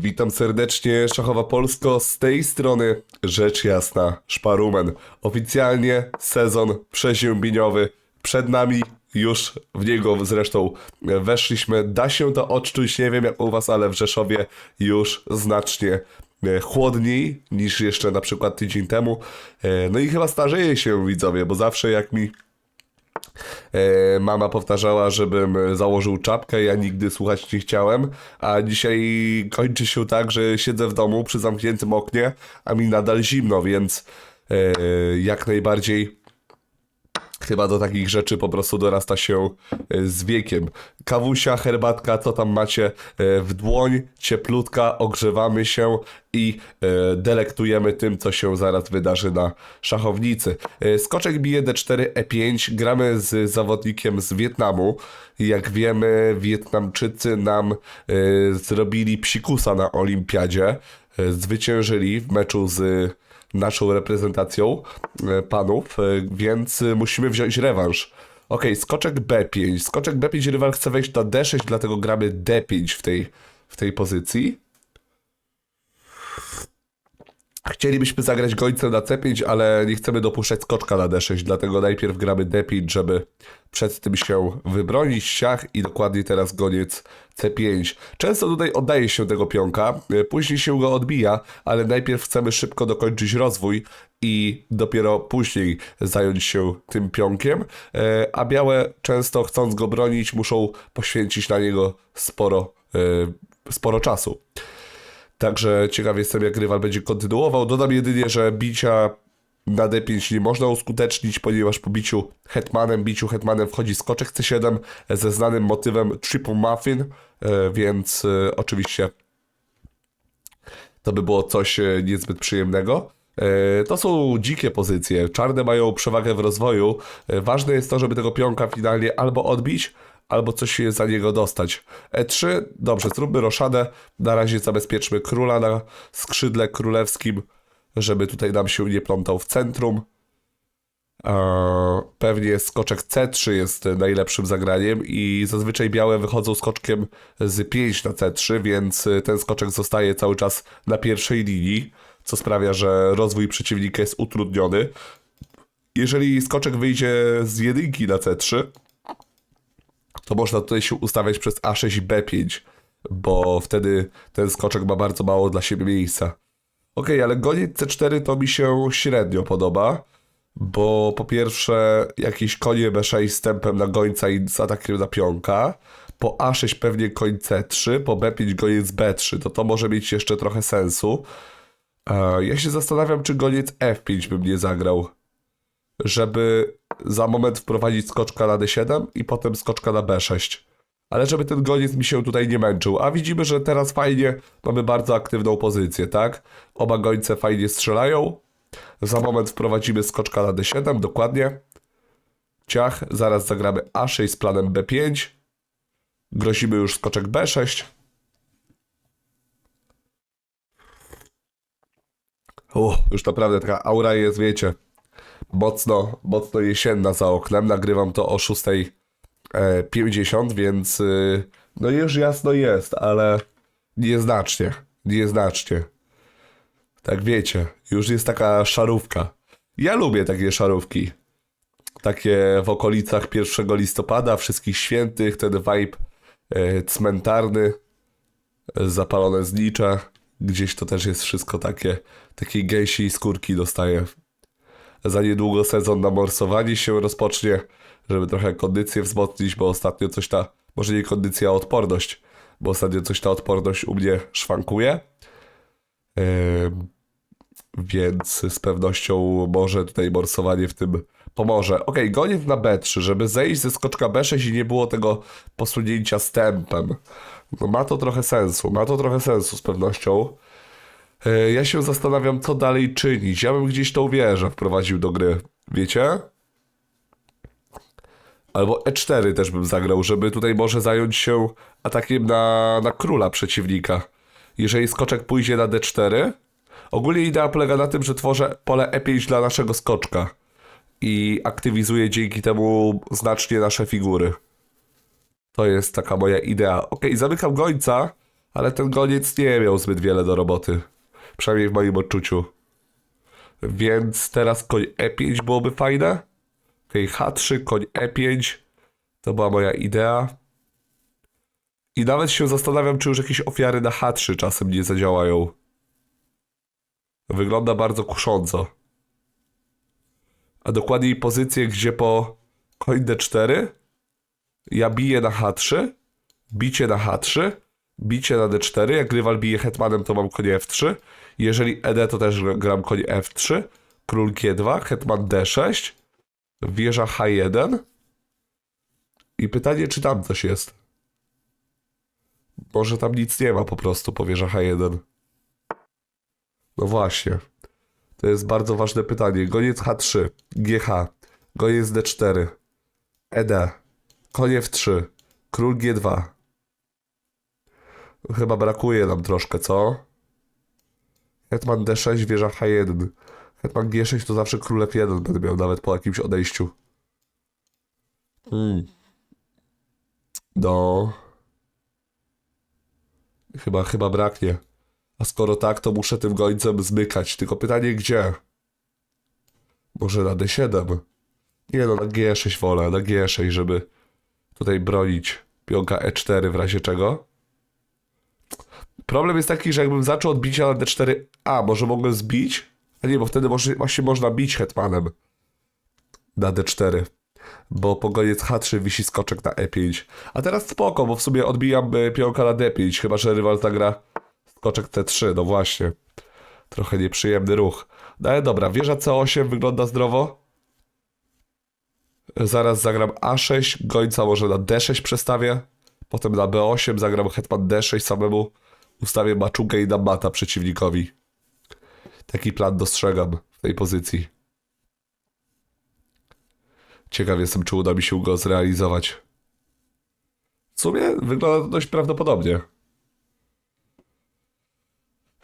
Witam serdecznie, Szachowa Polsko, z tej strony rzecz jasna, Szparumen. Oficjalnie sezon przeziębieniowy przed nami, już w niego zresztą weszliśmy. Da się to odczuć, nie wiem jak u was, ale w Rzeszowie już znacznie e, chłodniej niż jeszcze na przykład tydzień temu. E, No i chyba starzeje się widzowie, bo zawsze jak mi Mama powtarzała, żebym założył czapkę, ja nigdy słuchać nie chciałem, a dzisiaj kończy się tak, że siedzę w domu przy zamkniętym oknie, a mi nadal zimno, więc e, jak najbardziej chyba do takich rzeczy po prostu dorasta się e, z wiekiem. Kawusia, herbatka, co tam macie e, w dłoń, cieplutka, ogrzewamy się i e, delektujemy tym, co się zaraz wydarzy na szachownicy. Skoczek bije D4, E5, gramy z zawodnikiem z Wietnamu. Jak wiemy, Wietnamczycy nam zrobili psikusa na olimpiadzie. Zwyciężyli w meczu z naszą reprezentacją e, panów, e, więc e, musimy wziąć rewanż. Ok, skoczek B5. Skoczek B5 rywal chce wejść na D6, dlatego gramy D5 w tej, w tej pozycji. Chcielibyśmy zagrać gońcem na C5, ale nie chcemy dopuszczać skoczka na D6, dlatego najpierw gramy D5, żeby przed tym się wybronić, siach i dokładnie teraz goniec C5. Często tutaj oddaje się tego pionka, e, później się go odbija, ale najpierw chcemy szybko dokończyć rozwój i dopiero później zająć się tym pionkiem, e, a białe często chcąc go bronić muszą poświęcić na niego sporo, e, sporo czasu. Także ciekaw jestem, jak rywal będzie kontynuował. Dodam jedynie, że bicia na D5 nie można uskutecznić, ponieważ po biciu hetmanem, biciu hetmanem wchodzi skoczek C7 ze znanym motywem triple muffin, e, więc e, oczywiście to by było coś e, niezbyt przyjemnego. To są dzikie pozycje. Czarne mają przewagę w rozwoju. Ważne jest to, żeby tego pionka finalnie albo odbić, albo coś za niego dostać. E3, dobrze, zróbmy roszadę. Na razie zabezpieczmy króla na skrzydle królewskim, żeby tutaj nam się nie plątał w centrum. Pewnie skoczek C3 jest najlepszym zagraniem i zazwyczaj białe wychodzą skoczkiem z 5 na C3, więc ten skoczek zostaje cały czas na pierwszej linii, co sprawia, że rozwój przeciwnika jest utrudniony. Jeżeli skoczek wyjdzie z jedynki na C3, to można tutaj się ustawiać przez A6 i B5, bo wtedy ten skoczek ma bardzo mało dla siebie miejsca. Ok, ale goniec C4 to mi się średnio podoba, bo po pierwsze jakieś konie B6 z tempem na gońca i z atakiem na pionka, po A6 pewnie koń C3, po B5 goniec B3, to to może mieć jeszcze trochę sensu. E, Ja się zastanawiam, czy goniec F5 bym nie zagrał, żeby za moment wprowadzić skoczka na D7 i potem skoczka na B6. Ale żeby ten goniec mi się tutaj nie męczył. A widzimy, że teraz fajnie mamy bardzo aktywną pozycję, tak? Oba gońce fajnie strzelają. Za moment wprowadzimy skoczka na D7, dokładnie. Ciach, zaraz zagramy A6 z planem B5. Grozimy już skoczek B6. O, już naprawdę taka aura jest, wiecie, mocno, mocno jesienna za oknem. Nagrywam to o 6.50, więc y, no już jasno jest, ale nieznacznie, nieznacznie. Tak wiecie, już jest taka szarówka. Ja lubię takie szarówki. Takie w okolicach 1 listopada, wszystkich świętych, ten vibe e, cmentarny, e, zapalone znicze. Gdzieś to też jest wszystko takie, takiej gęsiej skórki dostaję. Za niedługo sezon na morsowanie się rozpocznie, żeby trochę kondycję wzmocnić, bo ostatnio coś ta, może nie kondycja, a odporność, bo ostatnio coś ta odporność u mnie szwankuje. Więc z pewnością może tutaj morsowanie w tym pomoże. Ok, goniec na B3, żeby zejść ze skoczka B6 i nie było tego posunięcia z tempem. No ma to trochę sensu, ma to trochę sensu z pewnością. E, Ja się zastanawiam, co dalej czynić. Ja bym gdzieś tą wieżę wprowadził do gry. Wiecie? Albo E4 też bym zagrał, żeby tutaj może zająć się atakiem na, na króla przeciwnika. Jeżeli skoczek pójdzie na D4, ogólnie idea polega na tym, że tworzę pole E5 dla naszego skoczka i aktywizuję dzięki temu znacznie nasze figury. To jest taka moja idea. Ok, zamykam gońca, Ale ten goniec nie miał zbyt wiele do roboty. Przynajmniej w moim odczuciu. Więc teraz koń E5 byłoby fajne. Okej, H3, koń E5. To była moja idea. I nawet się zastanawiam, czy już jakieś ofiary na H3 czasem nie zadziałają. Wygląda bardzo kusząco. A dokładniej pozycję, gdzie po koń D4 ja biję na H3, bicie na H3, bicie na D4. Jak rywal bije hetmanem, to mam konie F3. Jeżeli ED, to też gram koń F3, król G2, hetman D6, wieża H1. I pytanie, czy tam coś jest? Może tam nic nie ma po prostu po wieża H1. No właśnie. To jest bardzo ważne pytanie. Goniec H3, GH, goniec D4, ED, konie F3, król G2. Chyba brakuje nam troszkę, co? Hetman D6, wieża H1. Hetman G6 to zawsze król F1 będę miał nawet po jakimś odejściu. Mm. No. Chyba, chyba braknie. A skoro tak, to muszę tym gońcem zmykać. Tylko pytanie gdzie? Może na D7? Nie no, na G6 wolę, na G6, żeby tutaj bronić pionka E4 w razie czego. Problem jest taki, że jakbym zaczął od bicia na D4, a może mogłem zbić? A nie, bo wtedy może, właśnie można bić hetmanem na D4. Bo po goniec H3 wisi skoczek na E5. A teraz spoko, bo w sumie odbijam e, pionka na D5, chyba że rywal zagra skoczek T3, no właśnie. Trochę nieprzyjemny ruch. No ale dobra, wieża C8 wygląda zdrowo. Zaraz zagram A6, gońca może na D6 przestawię. Potem na B8 zagram hetman D6 samemu. Ustawię maczugę i dam mata przeciwnikowi. Taki plan dostrzegam w tej pozycji. Ciekaw jestem, czy uda mi się go zrealizować. W sumie wygląda to dość prawdopodobnie.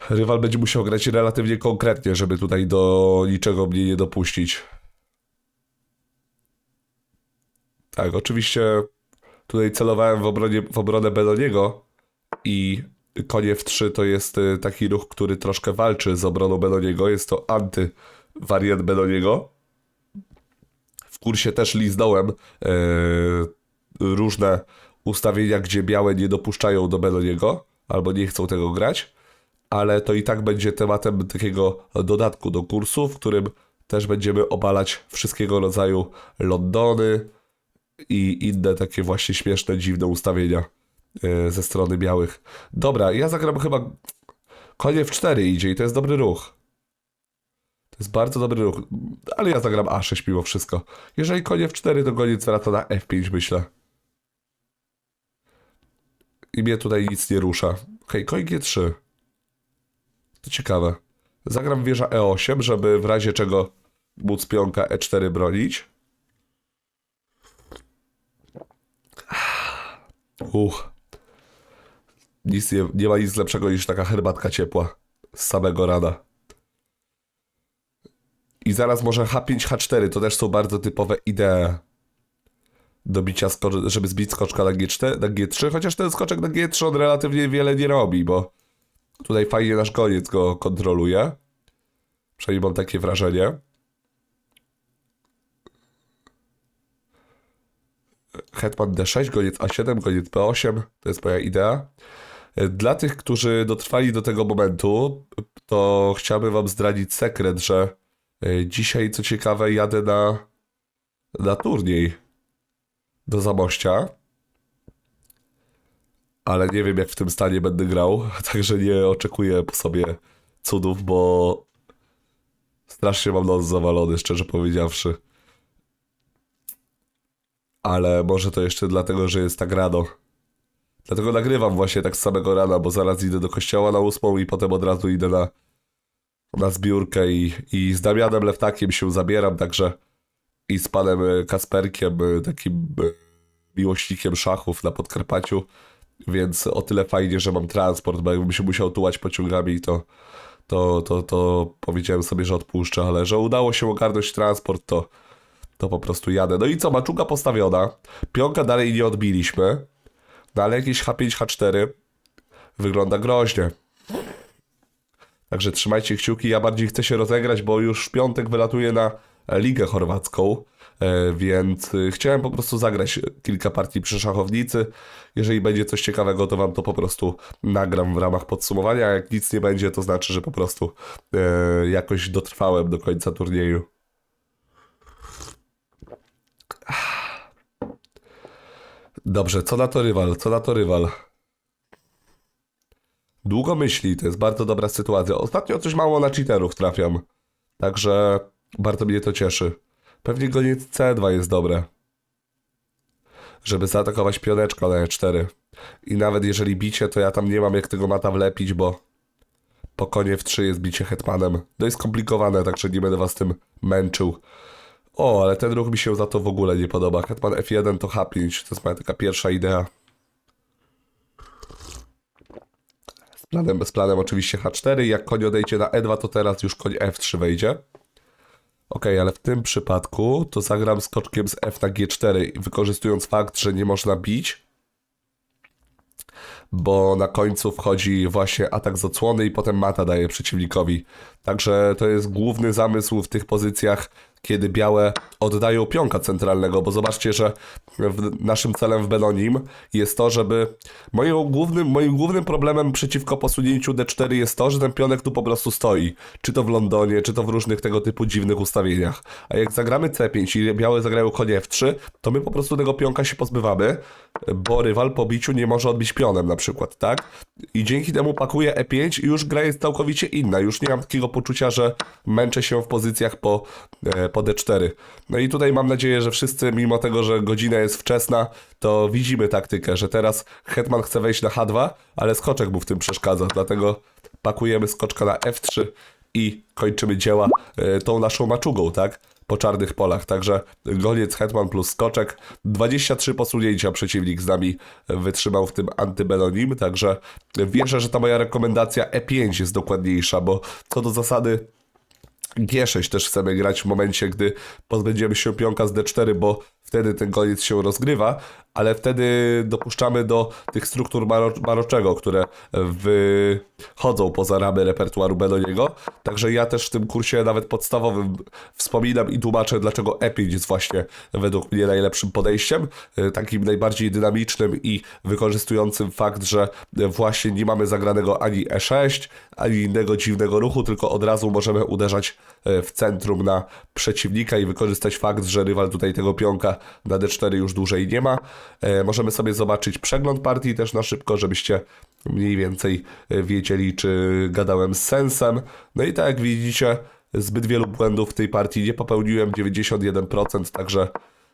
Rywal będzie musiał grać relatywnie konkretnie, żeby tutaj do niczego mnie nie dopuścić. Tak, oczywiście tutaj celowałem w, obronie, w obronę Beloniego i konie w 3 to jest y, taki ruch, który troszkę walczy z obroną Beloniego. Jest to antywariant Beloniego. W kursie też liznąłem yy, różne ustawienia, gdzie białe nie dopuszczają do Beloniego albo nie chcą tego grać, ale to i tak będzie tematem takiego dodatku do kursu, w którym też będziemy obalać wszystkiego rodzaju Londony, i inne takie właśnie śmieszne, dziwne ustawienia ze strony białych. Dobra, ja zagram chyba konie w 4 idzie i to jest dobry ruch. To jest bardzo dobry ruch, ale ja zagram A6 mimo wszystko. Jeżeli konie w 4, to goniec wraca na F5 myślę. I mnie tutaj nic nie rusza. Okej, okay, koń G3. To ciekawe. Zagram wieża E8, żeby w razie czego móc pionka E4 bronić. Uch. Nic nie, nie ma nic lepszego niż taka herbatka ciepła z samego rana. I zaraz może H5, H4 to też są bardzo typowe idee do bicia, żeby zbić skoczka na G4, na G3, chociaż ten skoczek na G3 on relatywnie wiele nie robi, bo tutaj fajnie nasz goniec go kontroluje. Przynajmniej mam takie wrażenie. Hetman D6, goniec A7, goniec B8. To jest moja idea. Dla tych, którzy dotrwali do tego momentu, to chciałbym wam zdradzić sekret, że e, dzisiaj, co ciekawe, jadę na, na turniej do Zamościa. Ale nie wiem, jak w tym stanie będę grał, także nie oczekuję po sobie cudów, bo strasznie mam nos zawalony, szczerze powiedziawszy ale może to jeszcze dlatego, że jest tak rano. Dlatego nagrywam właśnie tak z samego rana, bo zaraz idę do kościoła na ósmą i potem od razu idę na, na zbiórkę i, i z Damianem Lewtakiem się zabieram, także i z panem Kasperkiem, takim e, miłośnikiem szachów na Podkarpaciu, więc o tyle fajnie, że mam transport, bo jakbym się musiał tułać pociągami, to, to, to, to powiedziałem sobie, że odpuszczę, ale że udało się ogarnąć transport, to to po prostu jadę. No i co, maczuga postawiona, pionka dalej nie odbiliśmy, dalej jakieś H5, H4, wygląda groźnie. Także trzymajcie kciuki, ja bardziej chcę się rozegrać, bo już w piątek wylatuję na Ligę Chorwacką, e, więc e, chciałem po prostu zagrać kilka partii przy szachownicy. Jeżeli będzie coś ciekawego, to wam to po prostu nagram w ramach podsumowania, jak nic nie będzie, to znaczy, że po prostu e, jakoś dotrwałem do końca turnieju. Dobrze, co na to rywal? Co na to rywal? Długo myśli, to jest bardzo dobra sytuacja. Ostatnio coś mało na cheaterów trafiam. Także bardzo mnie to cieszy. Pewnie goniec C2 jest dobre. Żeby zaatakować pioneczka na E4. I nawet jeżeli bicie, to ja tam nie mam jak tego mata wlepić, bo po konie w 3 jest bicie hetmanem. To jest skomplikowane, także nie będę was tym męczył. O, ale ten ruch mi się za to w ogóle nie podoba. Hetman F1 to H5, to jest moja taka pierwsza idea. Z planem, z planem oczywiście H4. Jak koń odejdzie na E2, to teraz już koń F3 wejdzie. Ok, ale w tym przypadku to zagram skoczkiem z F na G4, wykorzystując fakt, że nie można bić, bo na końcu wchodzi właśnie atak z odsłony i potem mata daje przeciwnikowi. Także to jest główny zamysł w tych pozycjach, kiedy białe oddają pionka centralnego, bo zobaczcie, że naszym celem w Benonim jest to, żeby moim głównym, moim głównym problemem przeciwko posunięciu D4 jest to, że ten pionek tu po prostu stoi. Czy to w Londonie, czy to w różnych tego typu dziwnych ustawieniach. A jak zagramy C5 i białe zagrają konie F3, to my po prostu tego pionka się pozbywamy, bo rywal po biciu nie może odbić pionem na przykład, tak? I dzięki temu pakuje E5 i już gra jest całkowicie inna. Już nie mam takiego poczucia, że męczę się w pozycjach po, e, po D4. No i tutaj mam nadzieję, że wszyscy, mimo tego, że godzina jest wczesna, to widzimy taktykę, że teraz Hetman chce wejść na H2, ale skoczek mu w tym przeszkadza, dlatego pakujemy skoczka na F3 i kończymy dzieła e, tą naszą maczugą, tak? Po czarnych polach. Także goniec Hetman plus skoczek. 23 posunięcia przeciwnik z nami wytrzymał w tym antybelonim, także wierzę, że ta moja rekomendacja E5 jest dokładniejsza, bo co do zasady G6 też chcemy grać w momencie, gdy pozbędziemy się pionka z D4, bo wtedy ten goniec się rozgrywa, ale wtedy dopuszczamy do tych struktur maro maroczego, które wychodzą poza ramy repertuaru Benoniego. Także ja też w tym kursie nawet podstawowym wspominam i tłumaczę, dlaczego E5 jest właśnie według mnie najlepszym podejściem, e, takim najbardziej dynamicznym i wykorzystującym fakt, że właśnie nie mamy zagranego ani E6, ani innego dziwnego ruchu, tylko od razu możemy uderzać e, w centrum na przeciwnika i wykorzystać fakt, że rywal tutaj tego pionka na D4 już dłużej nie ma. E, możemy sobie zobaczyć przegląd partii też na szybko, żebyście mniej więcej e, wiedzieli, czy gadałem z sensem. No i tak jak widzicie, zbyt wielu błędów w tej partii nie popełniłem, 91%, także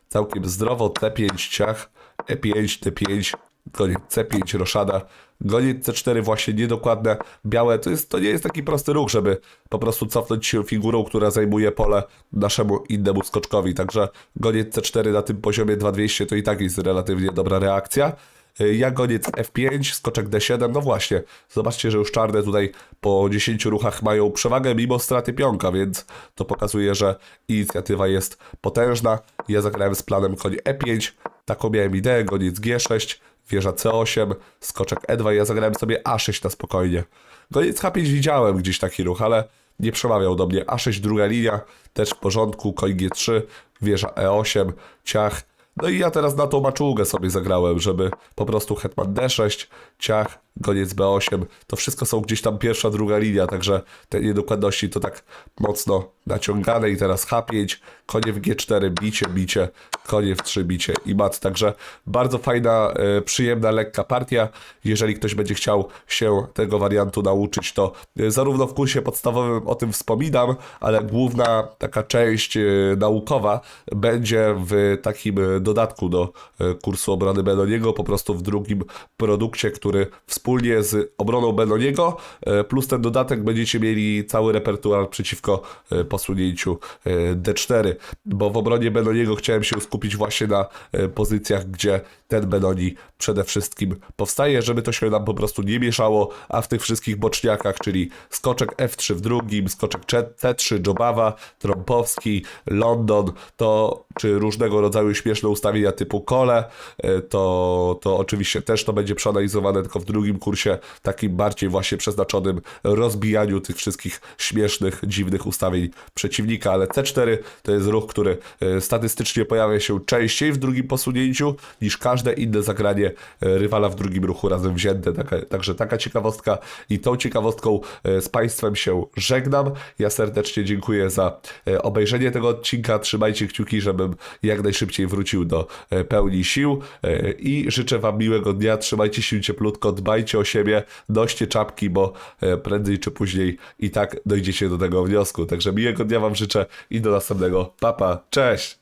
całkiem zdrowo. T5 ciach, E5, T5, koniec C5 roszada, goniec C4 właśnie niedokładne, białe, to, jest, to nie jest taki prosty ruch, żeby po prostu cofnąć się figurą, która zajmuje pole naszemu innemu skoczkowi, także goniec C4 na tym poziomie 2200 to i tak jest relatywnie dobra reakcja. Ja goniec F5, skoczek D7, no właśnie, zobaczcie, że już czarne tutaj po 10 ruchach mają przewagę mimo straty pionka, więc to pokazuje, że inicjatywa jest potężna. Ja zagrałem z planem koń E5, taką miałem ideę, goniec G6, wieża C8, skoczek E2, ja zagrałem sobie A6 na spokojnie. Goniec H5 widziałem gdzieś taki ruch, ale nie przemawiał do mnie. A6 druga linia, też w porządku, koń G3, wieża E8, ciach. No i ja teraz na tą maczugę sobie zagrałem, żeby po prostu hetman D6, ciach, goniec B8, to wszystko są gdzieś tam pierwsza, druga linia, także te niedokładności to tak mocno naciągane. I teraz H5, konie w G4, bicie, bicie, konie w 3, bicie i mat, także bardzo fajna, e, przyjemna, lekka partia. Jeżeli ktoś będzie chciał się tego wariantu nauczyć, to e, zarówno w kursie podstawowym o tym wspominam, ale główna taka część e, naukowa będzie w takim dodatku do e, kursu obrony Benoniego, po prostu w drugim produkcie, który wspólnie z obroną Benoniego, e, plus ten dodatek będziecie mieli cały repertuar przeciwko e, posunięciu e, D4, bo w obronie Benoniego chciałem się skupić właśnie na pozycjach, gdzie ten Benoni przede wszystkim powstaje, żeby to się nam po prostu nie mieszało, a w tych wszystkich boczniakach, czyli skoczek F3 w drugim, skoczek C3, Jobawa, Trąpowski, London, to czy różnego rodzaju śmieszne ustawienia typu kole, e, to, to oczywiście też to będzie przeanalizowane tylko w drugim kursie, takim bardziej właśnie przeznaczonym rozbijaniu tych wszystkich śmiesznych, dziwnych ustawień przeciwnika, ale C4 to jest ruch, który e, statystycznie pojawia się częściej w drugim posunięciu niż każde inne zagranie e, rywala w drugim ruchu razem wzięte. Taka, także taka ciekawostka i tą ciekawostką z Państwem się żegnam. Ja serdecznie dziękuję za obejrzenie tego odcinka. Trzymajcie kciuki, żebym jak najszybciej wrócił do e, pełni sił e, i życzę Wam miłego dnia. Trzymajcie się cieplutko, dbajcie o siebie, noście czapki, bo e, prędzej czy później i tak dojdziecie do tego wniosku. Także miłego dnia Wam życzę i do następnego. Papa, cześć!